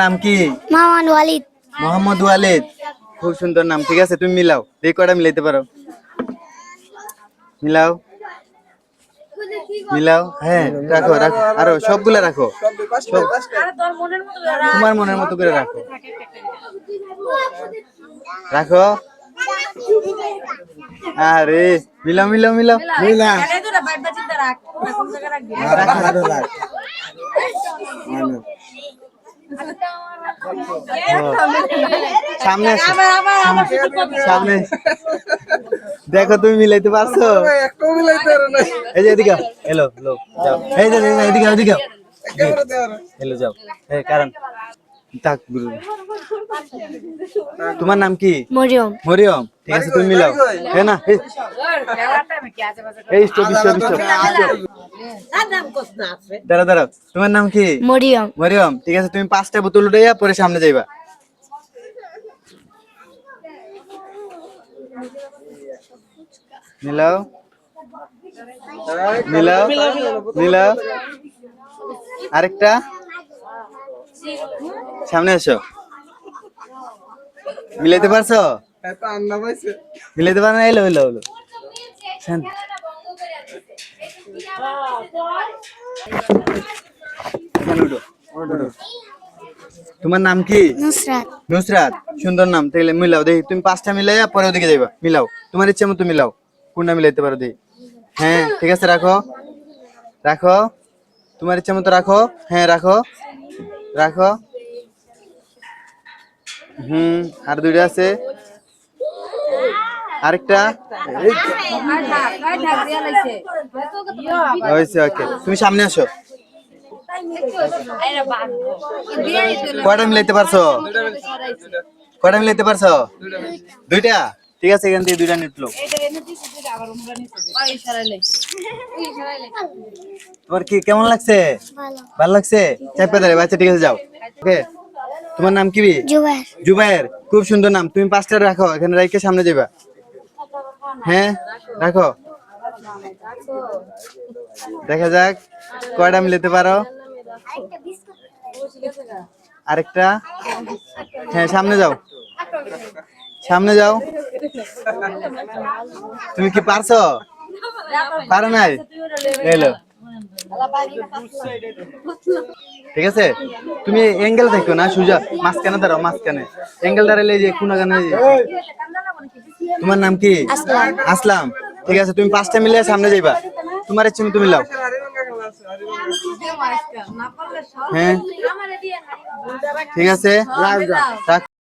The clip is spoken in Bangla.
নাম কি? মামান ওয়ালিদ। মোহাম্মদ ওয়ালিদ। খুব সুন্দর নাম ঠিক আছে? তুমি মিলাও দেখি কয়টা মিলাইতে পারো। মিলাও। মিলাও হ্যাঁ রাখো রাখো। আরও সবগুলা রাখো। তোমার মনের মতো করে রাখো। রাখো। আরে মিলাও মিলাও মিলাও। মিলা। সামনে আসো। সামনে সামনে দেখো তুমি মিলাইতে পারছ? এই যে এদিকে। এলো লো যাও। এই যে এদিকে এদিকে। এলো যাও। এই কারণ। তাক গুরু। তোমার নাম কি? মরিয়ম। মরিয়ম। ঠিক আছে তুমি মিলাও। হ্যাঁ না এই- স্টপ স্টপ স্টপ। দাঁড়া দাঁড়াও। তোমার নাম কি? মরিয়ম। মরিয়ম। ঠিক আছে তুমি পাঁচটা বোতল উঠাইয়া পরে সামনে যাইবা। মিলাও। মিলাও। মিলাও। আরেকটা। সামনে এসো। মিলাইতে পারছ? এত আন্না পাইছে। মিলাইতে পারো না? এলো এলো এলো। তোমার নাম কি? নুসরাত। নুসরাত সুন্দর নাম। তাহলে মিলাও দেখি। তুমি পাঁচটা মিলাইয়া পরে ওদিকে যাইবা। মিলাও। তোমার ইচ্ছা মতো মিলাও। কোনটা মিলাইতে পারো দেখি। হ্যাঁ ঠিক আছে রাখো। রাখো। তোমার ইচ্ছা মতো রাখো। হ্যাঁ রাখো। রাখো। হুম আর দুইটা আছে। আরেকটা? এই হয়েছে ওকে। তুমি সামনে আসো। কয়টা মিলাইতে পারছ? কয়টা মিলাইতে পারছ? দুইটা? ঠিক আছে এখান থেকে দুইটা নিটলো তোমার কি কেমন লাগছে? ভালো। লাগছে? চাপে দাঁড়ে বাচ্চা ঠিক আছে যাও। ওকে। তোমার নাম কি জুবাইর। খুব সুন্দর নাম। তুমি পাঁচটা রাখো এখানে রাইকে সামনে যাবা হ্যাঁ? রাখো। দেখা যাক কয়টা মিলাতে পারো? আরেকটা? হ্যাঁ সামনে যাও। সামনে যাও। তুমি কি পারছ? পারো নাই? এলো ঠিক আছে? তুমি এঙ্গেল থাকো না, সুজা, মাঝখানে দাঁড়াও, মাঝখানে। এঙ্গেল দাঁড়ালে যে কোন গানে তোমার নাম কি? আসলাম। ঠিক আছে, তুমি পাঁচটা মিলে সামনে যাইবা। তোমার ইচ্ছে তুমি লাও। হ্যাঁ? ঠিক আছে রাখ।